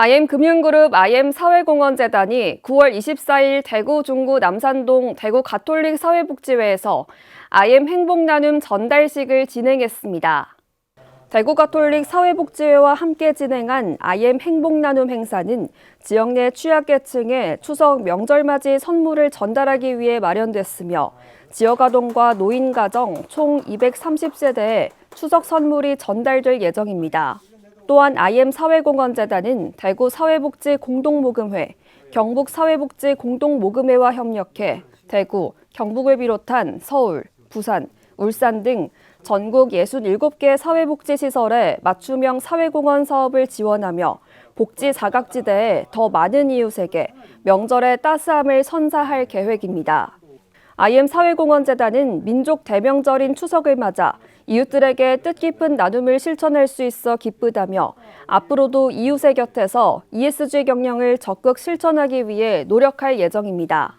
IM금융그룹 IM사회공헌재단이 9월 24일 대구 중구 남산동 대구 가톨릭 사회복지회에서 IM 행복나눔 전달식을 진행했습니다. 대구 가톨릭 사회복지회와 함께 진행한 IM 행복나눔 행사는 지역 내 취약계층에 추석 명절맞이 선물을 전달하기 위해 마련됐으며 지역 아동과 노인 가정 총 230세대에 추석 선물이 전달될 예정입니다. 또한 IM 사회공헌재단은 대구 사회복지 공동모금회, 경북 사회복지 공동모금회와 협력해 대구, 경북을 비롯한 서울, 부산, 울산 등 전국 67개 사회복지시설에 맞춤형 사회공헌 사업을 지원하며 복지 사각지대에 더 많은 이웃에게 명절의 따스함을 선사할 계획입니다. IM 사회공헌재단은 민족 대명절인 추석을 맞아 이웃들에게 뜻깊은 나눔을 실천할 수 있어 기쁘다며 앞으로도 이웃의 곁에서 ESG 경영을 적극 실천하기 위해 노력할 예정입니다.